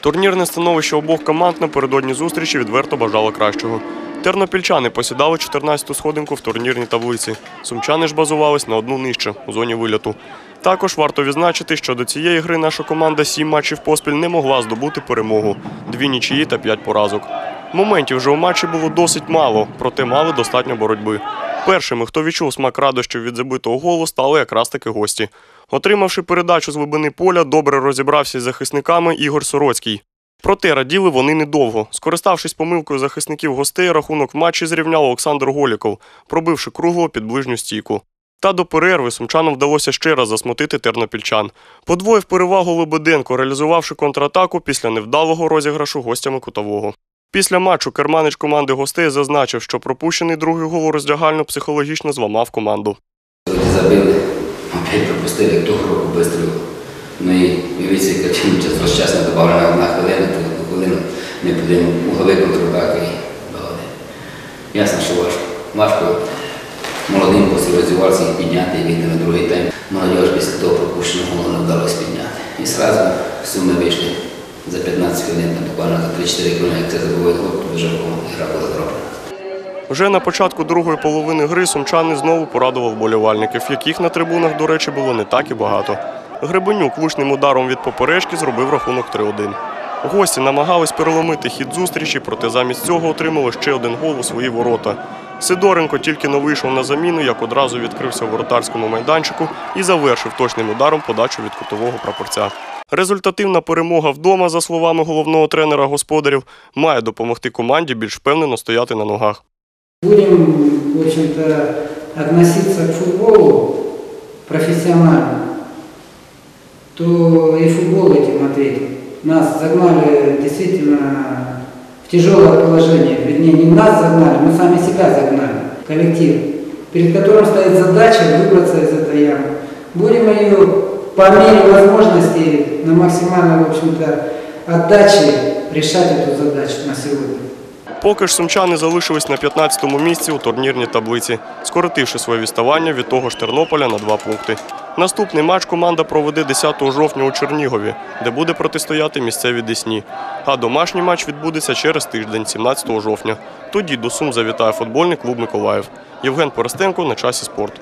Турнірне становище обох команд напередодні зустрічі відверто бажало кращого. Тернопільчани посідали 14-ту сходинку в турнірній таблиці. Сумчани ж базувались на одну нижче у зоні вильоту. Також варто відзначити, що до цієї гри наша команда сім матчів поспіль не могла здобути перемогу дві нічиї та п'ять поразок. Моментів же у матчі було досить мало, проте мали достатньо боротьби. Першими, хто відчув смак радощів від забитого голу, стали якраз таки гості. Отримавши передачу з глибини поля, добре розібрався із захисниками Ігор Сороцький. Проте раділи вони недовго. Скориставшись помилкою захисників гостей, рахунок в матчі зрівняв Олександр Голіков, пробивши круглого під ближню стійку. Та до перерви сумчанам вдалося ще раз засмутити тернопільчан. Подвоїв перевагу Лебеденко, реалізувавши контратаку після невдалого розіграшу гостями кутового. Після матчу керманич команди гостей зазначив, що пропущений другий гол у роздягальну психологічно зламав команду. Забили, опять пропустили, як того року вистрілили. Ну і яка чим час розчасно додавлена одна хвилина, то хвилину ми подивимо уговий контратаки і дали. Ясно, що важко. Важко молодим після роздівалися їх підняти і вийти на другий тайм. Молодіж після того пропущеного голу не вдалося підняти. І одразу суми вийшли за 15 хвилин, там буквально за 3-4 хвилини, як гол, вже гра була зроблена. Вже на початку другої половини гри сумчани знову порадував болівальників, яких на трибунах, до речі, було не так і багато. Гребенюк влучним ударом від поперечки зробив рахунок 3-1. Гості намагались переломити хід зустрічі, проте замість цього отримали ще один гол у свої ворота. Сидоренко тільки но вийшов на заміну, як одразу відкрився в воротарському майданчику і завершив точним ударом подачу від кутового прапорця. Результативна перемога вдома, за словами головного тренера господарів, має допомогти команді більш впевнено стояти на ногах. Будем, в общем-то, относиться к футболу профессионально, то и футбол этим ответит. Нас загнали действительно в тяжелое положение. Вернее, не нас загнали, мы сами себя загнали. Коллектив, перед которым стоит задача выбраться из этой ямы. Будем ее по мере возможности на максимальной, в общем-то, отдаче решать эту задачу на сегодня. Поки ж сумчани залишились на 15-му місці у турнірній таблиці, скоротивши своє відставання від того ж Тернополя на два пункти. Наступний матч команда проведе 10 жовтня у Чернігові, де буде протистояти місцевій Десні. А домашній матч відбудеться через тиждень, 17 жовтня. Тоді до Сум завітає футбольний клуб Миколаїв. Євген Поростенко на часі спорт.